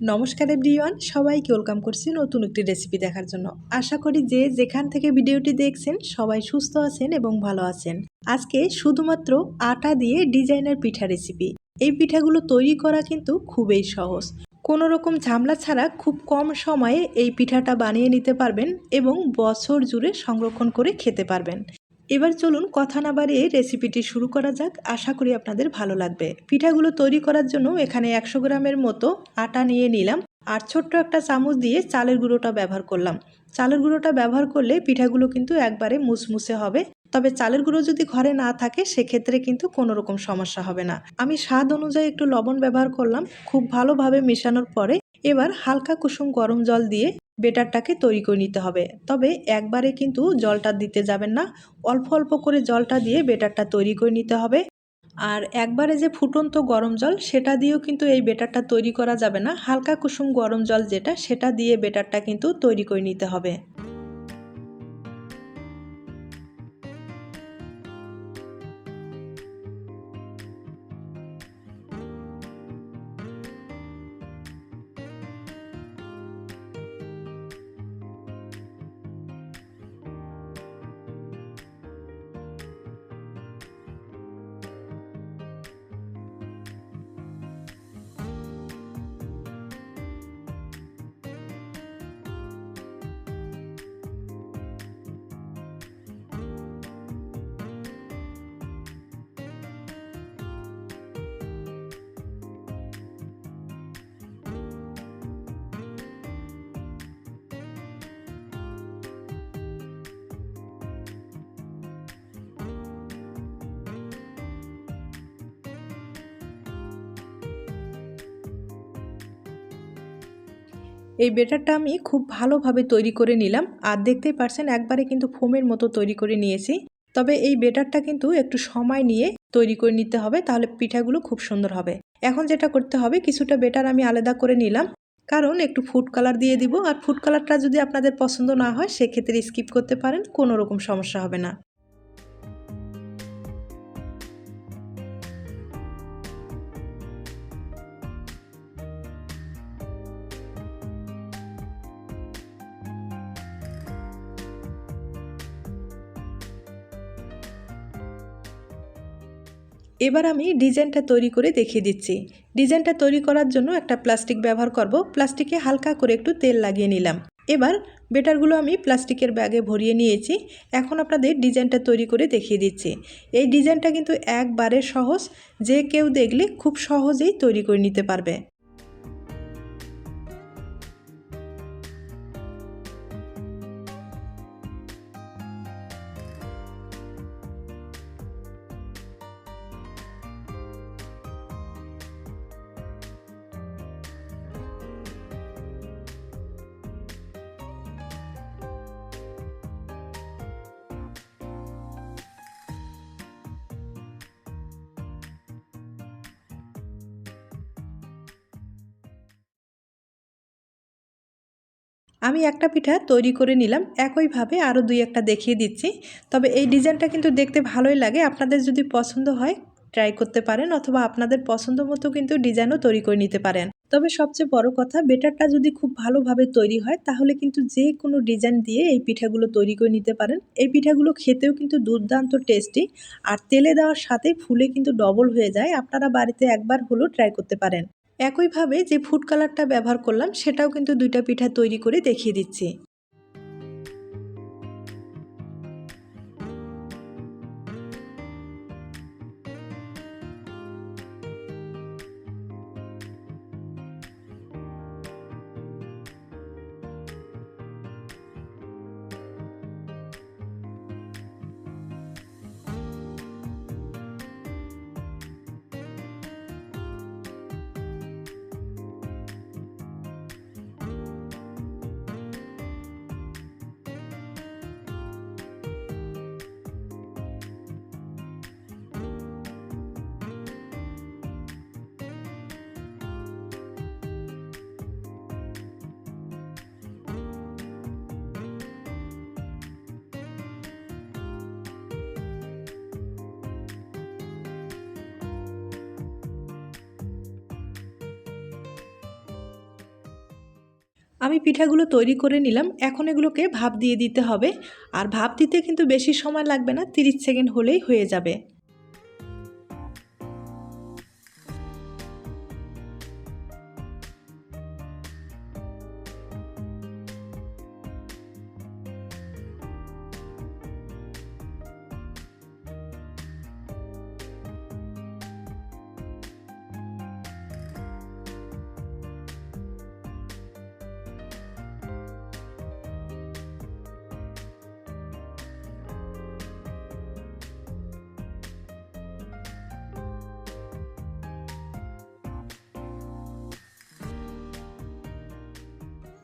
নমস্কার এভরিওয়ান, সবাইকে ওয়েলকাম করছি নতুন একটি রেসিপি দেখার জন্য। আশা করি যে যেখান থেকে ভিডিওটি দেখছেন, সবাই সুস্থ আছেন এবং ভালো আছেন। আজকে শুধুমাত্র আটা দিয়ে ডিজাইনার পিঠা রেসিপি এই পিঠাগুলো তৈরি করা কিন্তু খুবই সহজ। কোনো রকম ঝামেলা ছাড়া খুব কম সময়ে এই পিঠাটা বানিয়ে নিতে পারবেন এবং বছর জুড়ে সংরক্ষণ করে খেতে পারবেন। এবার চলুন কথা না বাড়িয়ে রেসিপিটি শুরু করা যাক। আশা করি আপনাদের ভালো লাগবে। পিঠাগুলো তৈরি করার জন্য এখানে একশো গ্রামের মতো আটা নিয়ে নিলাম আর ছোট্ট একটা চামচ দিয়ে চালের গুঁড়োটা ব্যবহার করলাম। চালের গুঁড়োটা ব্যবহার করলে পিঠাগুলো কিন্তু একবারে মুসমুসে হবে। তবে চালের গুঁড়ো যদি ঘরে না থাকে, সেক্ষেত্রে কিন্তু কোনো রকম সমস্যা হবে না। আমি স্বাদ অনুযায়ী একটু লবণ ব্যবহার করলাম। খুব ভালোভাবে মেশানোর পরে এবার হালকা কুসুম গরম জল দিয়ে বেটারটাকে তৈরি করে নিতে হবে। তবে একবারে কিন্তু জলটা দিতে যাবেন না, অল্প অল্প করে জলটা দিয়ে বেটারটা তৈরি করে নিতে হবে। আর একবারে যে ফুটন্ত গরম জল, সেটা দিয়েও কিন্তু এই বেটারটা তৈরি করা যাবে না। হালকা কুসুম গরম জল যেটা, সেটা দিয়ে বেটারটা কিন্তু তৈরি করে নিতে হবে। এই বেটারটা আমি খুব ভালোভাবে তৈরি করে নিলাম। আর দেখতেই পারছেন, একবারে কিন্তু ফোমের মতো তৈরি করে নিয়েছি। তবে এই বেটারটা কিন্তু একটু সময় নিয়ে তৈরি করে নিতে হবে, তাহলে পিঠাগুলো খুব সুন্দর হবে। এখন যেটা করতে হবে, কিছুটা বেটার আমি আলাদা করে নিলাম। কারণ একটু ফুড কালার দিয়ে দিব। আর ফুড কালারটা যদি আপনাদের পছন্দ না হয়, সেক্ষেত্রে স্কিপ করতে পারেন, কোনো রকম সমস্যা হবে না। এবার আমি ডিজাইনটা তৈরি করে দেখিয়ে দিচ্ছি। ডিজাইনটা তৈরি করার জন্য একটা প্লাস্টিক ব্যবহার করব। প্লাস্টিকে হালকা করে একটু তেল লাগিয়ে নিলাম। এবার বেটারগুলো আমি প্লাস্টিকের ব্যাগে ভরিয়ে নিয়েছি। এখন আপনাদের ডিজাইনটা তৈরি করে দেখিয়ে দিচ্ছি। এই ডিজাইনটা কিন্তু একবারে সহজ। যে কেউ দেখলে খুব সহজেই তৈরি করে নিতে পারবে। আমি একটা পিঠা তৈরি করে নিলাম, একইভাবে আরও দুই একটা দেখিয়ে দিচ্ছি। তবে এই ডিজাইনটা কিন্তু দেখতে ভালোই লাগে, আপনাদের যদি পছন্দ হয় ট্রাই করতে পারেন অথবা আপনাদের পছন্দ মতো কিন্তু ডিজাইনও তৈরি করে নিতে পারেন। তবে সবচেয়ে বড় কথা, বেটারটা যদি খুব ভালোভাবে তৈরি হয়, তাহলে কিন্তু যে কোনো ডিজাইন দিয়ে এই পিঠাগুলো তৈরি করে নিতে পারেন। এই পিঠাগুলো খেতেও কিন্তু দুর্দান্ত টেস্টি আর তেলে দেওয়ার সাথে ফুলে কিন্তু ডবল হয়ে যায়। আপনারা বাড়িতে একবার হলেও ট্রাই করতে পারেন। একইভাবে যে ফুড কালারটা ব্যবহার করলাম সেটাও কিন্তু দুইটা পিঠা তৈরি করে দেখিয়ে দিচ্ছি। আমি পিঠাগুলো তৈরি করে নিলাম। এখন এগুলোকে ভাপ দিয়ে দিতে হবে। আর ভাপ দিতে কিন্তু বেশি সময় লাগবে না, তিরিশ সেকেন্ড হলেই হয়ে যাবে।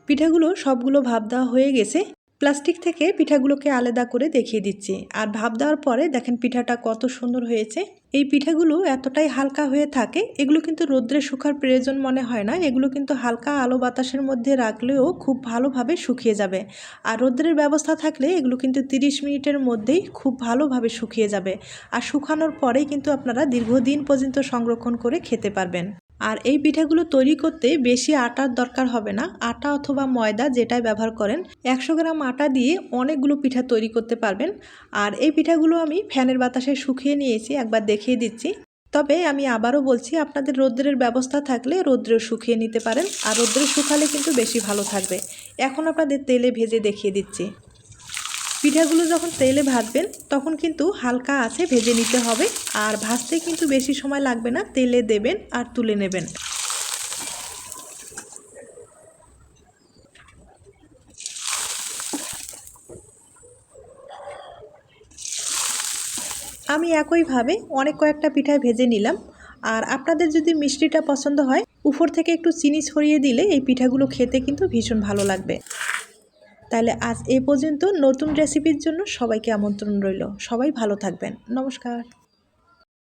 পিঠাগুলো সবগুলো ভাপ দেওয়া হয়ে গেছে। প্লাস্টিক থেকে পিঠাগুলোকে আলাদা করে দেখিয়ে দিচ্ছি। আর ভাপ দেওয়ার পরে দেখেন পিঠাটা কত সুন্দর হয়েছে। এই পিঠাগুলো এতটাই হালকা হয়ে থাকে, এগুলো কিন্তু রোদ্রে শুকার প্রয়োজন মনে হয় না। এগুলো কিন্তু হালকা আলো বাতাসের মধ্যে রাখলেও খুব ভালোভাবে শুকিয়ে যাবে। আর রোদ্রের ব্যবস্থা থাকলে এগুলো কিন্তু 30 মিনিটের মধ্যেই খুব ভালোভাবে শুকিয়ে যাবে। আর শুকানোর পরেই কিন্তু আপনারা দীর্ঘদিন পর্যন্ত সংরক্ষণ করে খেতে পারবেন। আর এই পিঠাগুলো তৈরি করতে বেশি আটার দরকার হবে না। আটা অথবা ময়দা যেটাই ব্যবহার করেন, একশো গ্রাম আটা দিয়ে অনেকগুলো পিঠা তৈরি করতে পারবেন। আর এই পিঠাগুলো আমি ফ্যানের বাতাসে শুকিয়ে নিয়েছি, একবার দেখিয়ে দিচ্ছি। তবে আমি আবারও বলছি, আপনাদের রৌদ্রের ব্যবস্থা থাকলে রৌদ্রে শুকিয়ে নিতে পারেন। আর রৌদ্রে শুকালে কিন্তু বেশি ভালো থাকবে। এখন আপনাদের তেলে ভেজে দেখিয়ে দিচ্ছি। পিঠাগুলো যখন তেলে ভাজবেন, তখন কিন্তু হালকা আছে ভেজে নিতে হবে। আর ভাজতে কিন্তু বেশি সময় লাগবে না, তেলে দেবেন আর তুলে নেবেন। আমি একইভাবে অনেক কয়েকটা পিঠায় ভেজে নিলাম। আর আপনাদের যদি মিষ্টিটা পছন্দ হয়, উপর থেকে একটু চিনি ছড়িয়ে দিলে এই পিঠাগুলো খেতে কিন্তু ভীষণ ভালো লাগবে। তাহলে আজ এ পর্যন্ত নতুন রেসিপির জন্য সবাইকে আমন্ত্রণ রইল। সবাই ভালো থাকবেন। নমস্কার।